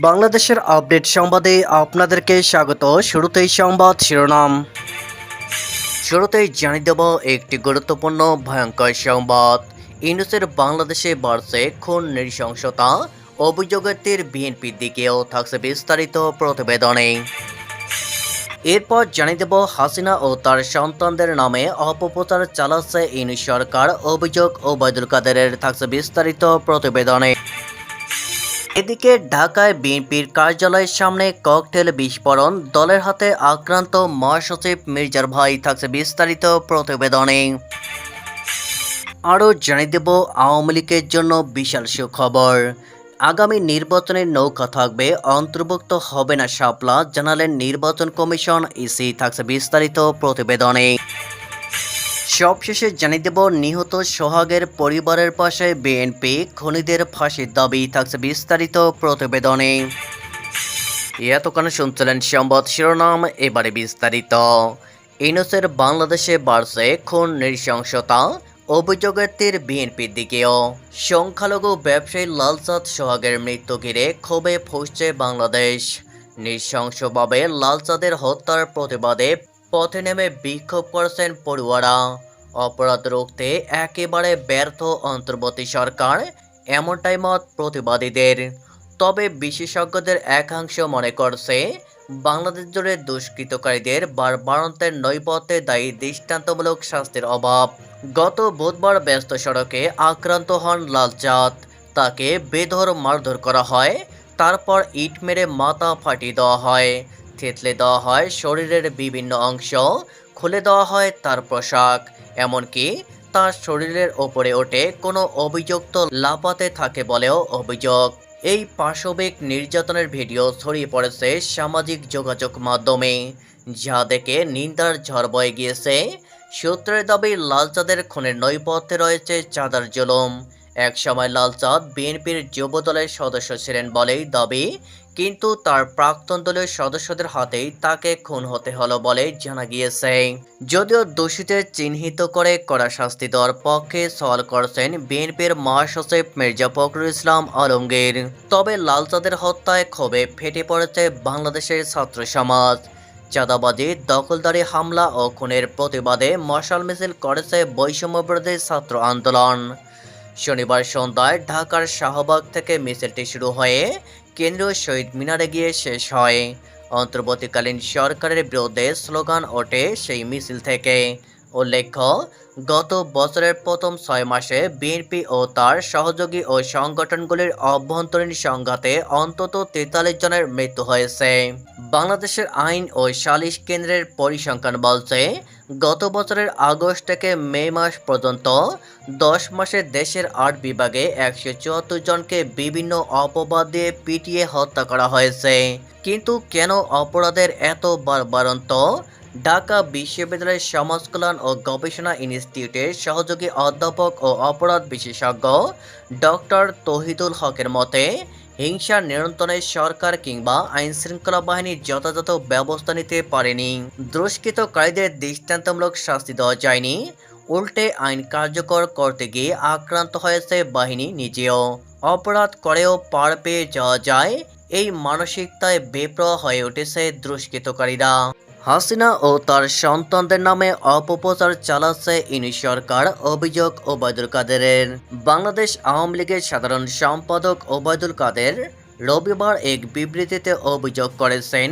বাংলাদেশের আপডেট সংবাদে আপনাদেরকে স্বাগত। শুরুতেই সংবাদ শিরোনাম। শুরুতেই জানিয়ে দেব একটি গুরুত্বপূর্ণ, ভয়ঙ্কর সংবাদ। ইউনুসের বাংলাদেশে বাড়ছে খুন নৃশংসতা, অভিযোগের তীর বিএনপির দিকেও থাকছে বিস্তারিত প্রতিবেদনে। এরপর জানিয়ে দেব, হাসিনা ও তার সন্তানদের নামে অপপ্রচার চালাচ্ছে ইউনুস সরকার, অভিযোগ ওবায়দুল কাদেরের থাকছে বিস্তারিত প্রতিবেদনে। এদিকে ঢাকায় বিএনপির কার্যালয়ের সামনে ককটেল বিস্ফোরণ, দলের হাতে আক্রান্ত মহাসচিব মির্জার ভাই থাকছে বিস্তারিত প্রতিবেদনে। আরও জানিয়ে দেব আওয়ামী লীগের জন্য বিশাল সুখবর। আগামী নির্বাচনের নৌকা থাকবে, অন্তর্ভুক্ত হবে না শাপলা, জানালেন নির্বাচন কমিশন, ইসি থাকছে বিস্তারিত প্রতিবেদনে। সবশেষে জানিয়ে দেব, নিহত সোহাগের পরিবারের পাশে বিএনপি খনিদের ফাঁসির দাবি থাকছে বিস্তারিত প্রতিবেদনে। এতক্ষণ শুনছিলেন সংবাদ শিরোনাম, এবারে বিস্তারিত। ইনুসের বাংলাদেশে বাড়ছে খুন নৃশংসতা, অভিযোগের তীর বিএনপির দিকেও। সংখ্যালঘু ব্যবসায়ী লালচাঁদ সোহাগের মৃত্যু ঘিরে ক্ষোভে ফুসছে বাংলাদেশ। নৃশংসভাবে লালচাঁদের হত্যার প্রতিবাদে পথে নেমে বিক্ষোভ করছেন পড়ুয়ারা। অপরাধ রুখতে একেবারে ব্যর্থ অন্তর্বর্তী সরকার এমনটাই মত প্রতিবাদীদের। তবে বিশেষজ্ঞদের একাংশ মনে করছে, বাংলাদেশ জুড়ে দুষ্কৃতকারীদের বারবারন্তের নৈপথ্যে দায়ী দৃষ্টান্তমূলক শাস্তির অভাব। গত বুধবার ব্যস্ত সড়কে আক্রান্ত হন লালচাঁদ তাকে বেধর মারধর করা হয়, তারপর ইট মেরে মাথা ফাটিয়ে দেওয়া হয়, থেতলে দেওয়া হয় শরীরের বিভিন্ন অংশ, খুলে দেওয়া হয় তার পোশাক। এমনকি তার শরীরের ওপরে ওঠে কোনো অভিযোগ তো লাপাতে থাকে বলেও অভিযোগ। এই পাশবিক নির্যাতনের ভিডিও ছড়িয়ে পড়েছে সামাজিক যোগাযোগ মাধ্যমে, যা দেখে নিন্দার ঝড় বয়ে গিয়েছে। সূত্রের দাবি, লালচাঁদের খুনের নৈপথ্যে রয়েছে চাঁদার জুলুম। এক সময় লালচাঁদ বিএনপির যুব দলের সদস্য ছিলেন বলেই দাবি, কিন্তু তার প্রাক্তন দলের সদস্যদের হাতেই তাকে খুন হতে হলো বলে জানা গিয়েছে। যদিও দোষীদের চিহ্নিত করে কড়া শাস্তি দেওয়ার পক্ষে সওয়াল করেছেন বিএনপির মহাসচিব মির্জা ফখরুল ইসলাম আলমগীর। তবে লালচাঁদের হত্যায় ক্ষোভে ফেটে পড়েছে বাংলাদেশের ছাত্র সমাজ। চাঁদাবাজি, দখলদারি হামলা ও খুনের প্রতিবাদে মশাল মিছিল করেছে বৈষম্যবিরোধী ছাত্র আন্দোলন। শনিবার সন্ধ্যায় ঢাকার শাহবাগ থেকে মিছিলটি শুরু হয়ে কেন্দ্রীয় শহীদ মিনারে গিয়ে শেষ হয়। অন্তর্বর্তীকালীন সরকারের বিরুদ্ধে স্লোগান ওঠে সেই মিছিল থেকে। উল্লেখ্য, গত বছরের প্রথম ছয় মাসে বিএনপি ও তার সহযোগী ও সংগঠনগুলির অভ্যন্তরীণ সংঘাতে অন্তত তেতাল্লিশ জনের মৃত্যু হয়েছে। বাংলাদেশের আইন ও সালিশ কেন্দ্রের পরিসংখ্যান বলছে, গত বছরের আগস্ট থেকে মে মাস পর্যন্ত দশ মাসে দেশের আট বিভাগে একশো চুয়াত্তর জনকে বিভিন্ন অপবাদ দিয়ে পিটিয়ে হত্যা করা হয়েছে। কিন্তু কেন অপরাধের এত বারবারন্ত? ঢাকা বিশ্ববিদ্যালয়ের সমাজ কল্যাণ ও গবেষণা ইনস্টিটিউটের সহযোগী অধ্যাপক ও অপরাধ বিশেষজ্ঞ ডক্টর তহিদুল হকের মতে, হিংসা নিয়ন্ত্রণে সরকার কিংবা আইন শৃঙ্খলা বাহিনী যথাযথ ব্যবস্থা নিতে পারেনি। দুষ্কৃতকারীদের দৃষ্টান্তমূলক শাস্তি দেওয়া যায়নি। উল্টে আইন কার্যকর করতে গিয়ে আক্রান্ত হয়েছে বাহিনী নিজেও। অপরাধ করেও পার পেয়ে যাওয়া যায়, এই মানসিকতায় বেপ্রহ হয়ে উঠেছে দুষ্কৃতকারীরা। হাসিনা ও তার সন্তানদের নামে অপপ্রচার চালাচ্ছে ইনি সরকার, অভিযোগ ওবায়দুল কাদেরের। বাংলাদেশ আওয়ামী লীগের সাধারণ সম্পাদক ওবায়দুল কাদের রবিবার এক বিবৃতিতে অভিযোগ করেছেন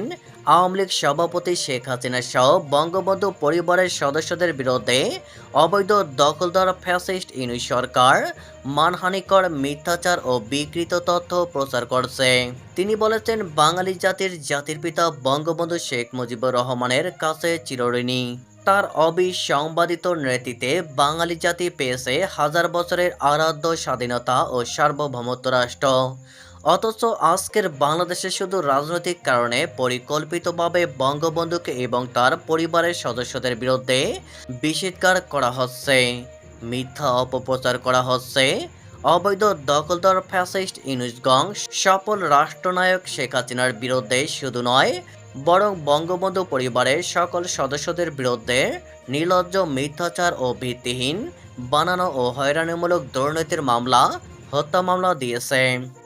আওয়ামী লীগ সভাপতি শেখ হাসিনা সহ বঙ্গবন্ধু পরিবারের সদস্যদের বিরুদ্ধে অবৈধ দখলদার ফ্যাসিস্ট ইনু সরকার মানহানিকর মিথ্যাচার ও বিকৃত তথ্য প্রচার করছে। তিনি বলেছেন, বাঙালি জাতির জাতির পিতা বঙ্গবন্ধু শেখ মুজিবুর রহমানের কাছে চিরঋণী। তার অবিসংবাদিত নেতৃত্বে বাঙালি জাতি পেয়েছে হাজার বছরের আরাধ্য স্বাধীনতা ও সার্বভৌমত্ব রাষ্ট্র। অথচ আজকের বাংলাদেশে শুধু রাজনৈতিক কারণে পরিকল্পিতভাবে বঙ্গবন্ধুকে এবং তার পরিবারের সদস্যদের বিরুদ্ধে বিষেধকার করা হচ্ছে, মিথ্যা অপপ্রচার করা হচ্ছে। অবৈধ দখলদার ফ্যাসিস্ট ইনুসগং সফল রাষ্ট্রনায়ক শেখ হাসিনার বিরুদ্ধে শুধু নয়, বরং বঙ্গবন্ধু পরিবারের সকল সদস্যদের বিরুদ্ধে নির্লজ্জ মিথ্যাচার ও ভিত্তিহীন, বানানো ও হয়রানিমূলক দুর্নীতির মামলা হত্যা মামলা দিয়েছে।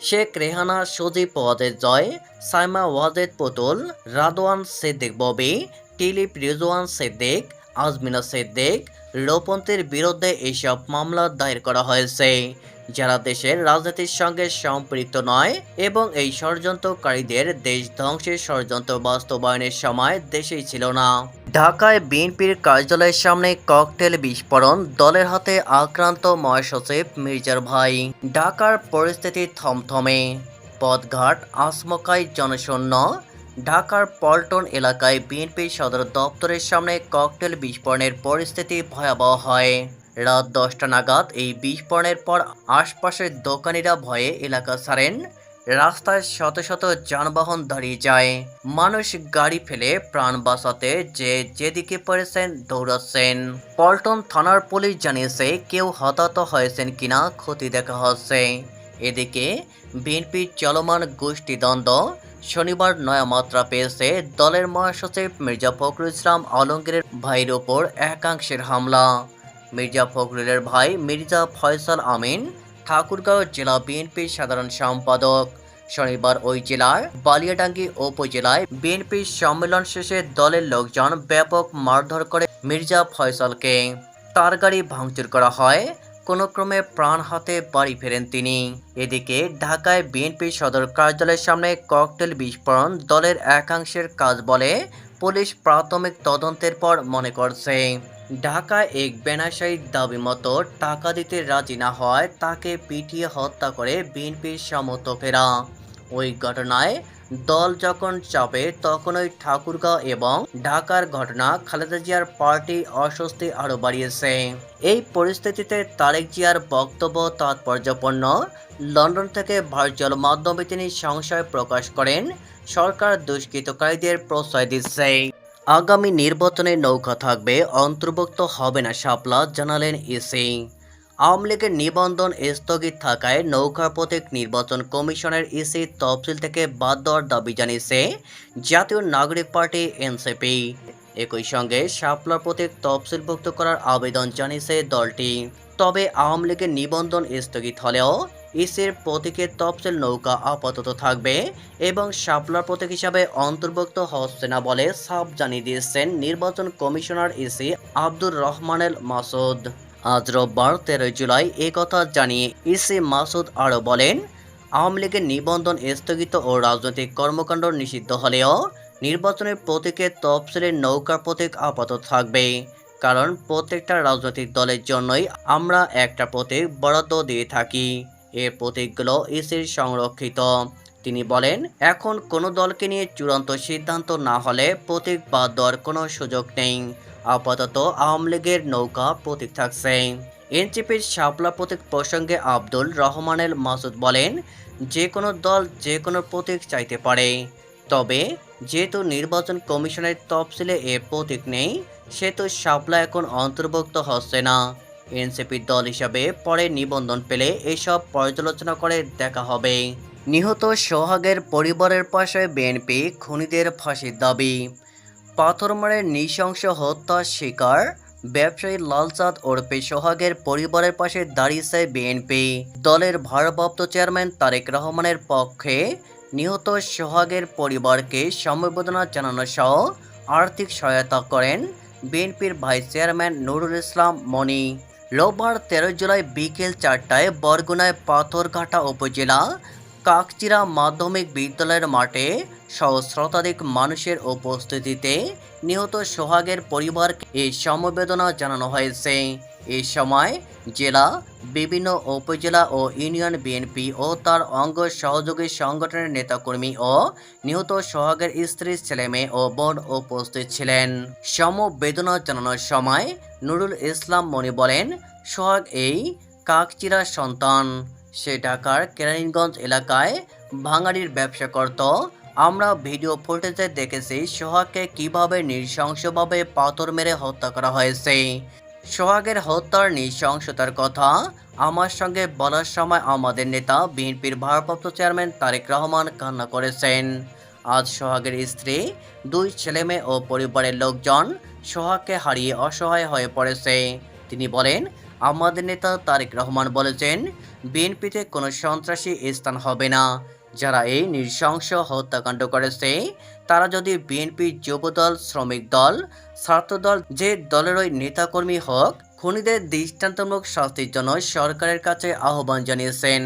শেখ রেহানা সজীব ওয়াজেদ জয়, সাইমা ওয়াজেদ পুতুল, রাদওয়ান সিদ্দিক ববি, টিলিপ রিজওয়ান সিদ্দিক আজমিনা সিদ্দিক রোপন্তের বিরুদ্ধে এইসব মামলা দায়ের করা হয়েছে, যারা দেশের রাজনীতির সঙ্গে সম্পৃক্ত নয় এবং এই ষড়যন্ত্রকারীদের দেশ ধ্বংসের ষড়যন্ত্র বাস্তবায়নের সময় দেশেই ছিল না। ঢাকায় বিএনপির কার্যালয়ের সামনে ককটেল বিস্ফোরণ, দলের হাতে আক্রান্ত মহাসচিব মির্জার ভাই। ঢাকার পরিস্থিতি থমথমে। পথঘাট, আসমকায় জনশূন্য ঢাকার পল্টন এলাকায় বিএনপি সদর দপ্তরের সামনে ককটেল বিস্ফোরণের পরিস্থিতি ভয়াবহ হয়। রাত দশটা নাগাদ এই বিস্ফোরণের পর আশপাশের দোকানিরা ভয়ে এলাকা ছাড়েন। রাস্তায় শত শত যানবাহন দাঁড়িয়ে যায়। মানুষ গাড়ি ফেলে প্রাণ বাঁচাতে যে যেদিকে পড়েছেন দৌড়াচ্ছেন। পল্টন থানার পুলিশ জানিয়েছে, কেউ হতাহত হয়েছেন কিনা ক্ষতি দেখা হচ্ছে। এদিকে বিএনপির চলমান গোষ্ঠীদ্বন্দ্ব শনিবার নয়া মাত্রা পেয়েছে দলের মহাসচিব মির্জা ফখরুল ইসলাম আলমগীরের ভাইয়ের ওপর একাংশের হামলা। মির্জা ফখরুলের ভাই মির্জা ফয়সাল আমিন ঠাকুরগাঁও জেলা বিএনপির সাধারণ সম্পাদক। শনিবার ওই জেলার বালিয়াডাঙ্গি উপজেলায় বিএনপির সম্মেলন শেষে দলের লোকজন ব্যাপক মারধর করে মির্জা ফয়সালকে। তার গাড়ি ভাঙচুর করা হয়। কোনো ক্রমে প্রাণ হাতে বাড়ি ফেরেন তিনি। এদিকে ঢাকায় বিএনপি সদর কার্যালয়ের সামনে ককটেল বিস্ফোরণ দলের একাংশের কাজ বলে পুলিশ প্রাথমিক তদন্তের পর মনে করছে। ঢাকায় এক বেনাশাই দাবি মতো টাকা দিতে রাজি না হয় তাকে পিটিয়ে হত্যা করে বিএনপির সমর্থকেরা। ওই ঘটনায় দল যখন চাপে, তখন ওই ঠাকুরগাঁও এবং ঢাকার ঘটনা খালেদা জিয়ার পার্টি অস্বস্তি আরও বাড়িয়েছে। এই পরিস্থিতিতে তারেক জিয়ার বক্তব্য তাৎপর্যপূর্ণ। লন্ডন থেকে ভার্চুয়াল মাধ্যমে তিনি সংশয় প্রকাশ করেন। সরকার দুষ্কৃতকারীদের প্রশ্রয় দিচ্ছে। আগামী নির্বাচনে নৌকা থাকবে, অন্তর্ভুক্ত হবে না শাপলা, জানালেন ইসি আওয়ামী লীগের নিবন্ধন স্থগিত থাকায় নৌকা প্রতীক নির্বাচন কমিশনের ইসি তফসিল থেকে বাদ দেওয়ার দাবি জানিয়েছে জাতীয় নাগরিক পার্টি, এনসিপি। একই সঙ্গে শাপলা প্রতীক তফসিলভুক্ত করার আবেদন জানিয়েছে দলটি। তবে আওয়ামী লীগের নিবন্ধন স্থগিত হলেও ইসির প্রতীকের তফসিল নৌকা আপাতত থাকবে এবং শাপলার প্রতীক হিসাবে অন্তর্ভুক্ত হচ্ছে না বলে সাফ জানিয়ে দিয়েছেন নির্বাচন কমিশনার ইসি আব্দুর রহমানেল মাসুদ। আজ রোববার তেরোই জুলাই এ কথা জানিয়ে ইসি মাসুদ আরও বলেন, আওয়ামী লীগের নিবন্ধন স্থগিত ও রাজনৈতিক কর্মকাণ্ড নিষিদ্ধ হলেও নির্বাচনের প্রতীকের তফসিলের নৌকা প্রতীক আপাতত থাকবে। কারণ প্রত্যেকটা রাজনৈতিক দলের জন্যই আমরা একটা প্রতীক বরাদ্দ দিয়ে থাকি। এর প্রতীকগুলো ইসির সংরক্ষিত। তিনি বলেন, এখন কোনো দলকে নিয়ে চূড়ান্ত সিদ্ধান্ত না হলে প্রতীক বাদ দেওয়ার কোনো সুযোগ নেই। আপাতত আওয়ামী লীগের নৌকা প্রতীক থাকছে এনসিপির শাপলা প্রতীক প্রসঙ্গে আব্দুল রহমানের মাসুদ বলেন যে কোনো দল যে কোনো প্রতীক চাইতে পারে। তবে যেহেতু নির্বাচন কমিশনের তফসিলে এ প্রতীক নেই, সেহেতু শাপলা এখন অন্তর্ভুক্ত হচ্ছে না। এনসিপির দল হিসাবে পরে নিবন্ধন পেলে এসব পর্যালোচনা করে দেখা হবে। নিহত সোহাগের পরিবারের পাশে বিএনপি খুনিদের ফাঁসির দাবি। পাথরমারের নৃশংস হত্যার শিকার, ব্যবসায়ী লালচাঁদ ওরফে সোহাগের পরিবারের পাশে দাঁড়িয়েছে বিএনপি দলের ভারপ্রাপ্ত চেয়ারম্যান তারেক রহমানের পক্ষে নিহত সোহাগের পরিবারকে সমবেদনা জানানো সহ আর্থিক সহায়তা করেন বিএনপির ভাইস চেয়ারম্যান নুরুল ইসলাম মনি। রোববার তেরো জুলাই বিকেল চারটায় বরগুনায় পাথরঘাটা উপজেলা কাকচিরা মাধ্যমিক বিদ্যালয়ের মাঠে সহস্রতাধিক মানুষের উপস্থিতিতে নিহত সোহাগের পরিবারকে এই সমবেদনা জানানো হয়েছে। এই সময় জেলা, বিভিন্ন উপজেলা ও ইউনিয়ন বিএনপি ও তার অঙ্গ সহযোগী সংগঠনের নেতাকর্মী ও নিহত সোহাগের স্ত্রীর ছেলেমেয়ে ও বোন উপস্থিত ছিলেন। সমবেদনা জানানোর সময় নুরুল ইসলাম মনি বলেন, সোহাগ এই কাকচিরা সন্তান। সে ঢাকার কেরানীগঞ্জ এলাকায় ভাঙাড়ির ব্যবসা করত। আমরা ভিডিও ফুটেজে দেখেছি সোহাগকে কীভাবে নৃশংসভাবে পাথর মেরে হত্যা করা হয়েছে। সোহাগের হত্যার নৃশংসতার কথা আমার সঙ্গে বলার সময় আমাদের নেতা বিএনপির ভারপ্রাপ্ত চেয়ারম্যান তারেক রহমান কান্না করেছেন। আজ সোহাগের স্ত্রী, দুই ছেলেমেয়ে ও পরিবারের লোকজন সোহাগকে হারিয়ে অসহায় হয়ে পড়েছে। তিনি বলেন, আমাদের নেতা তারেক রহমান বলেছেন, বিএনপিতে কোনো সন্ত্রাসী স্থান হবে না। যারা এই নৃশংস হত্যাকাণ্ড করেছে, তারা যদি বিএনপি যুবদল, শ্রমিক দল ছাত্রদল যে দলেরই নেতাকর্মী হোক, খুনিদের দৃষ্টান্তমূলক শাস্তির জন্য সরকারের কাছে আহ্বান জানিয়েছেন।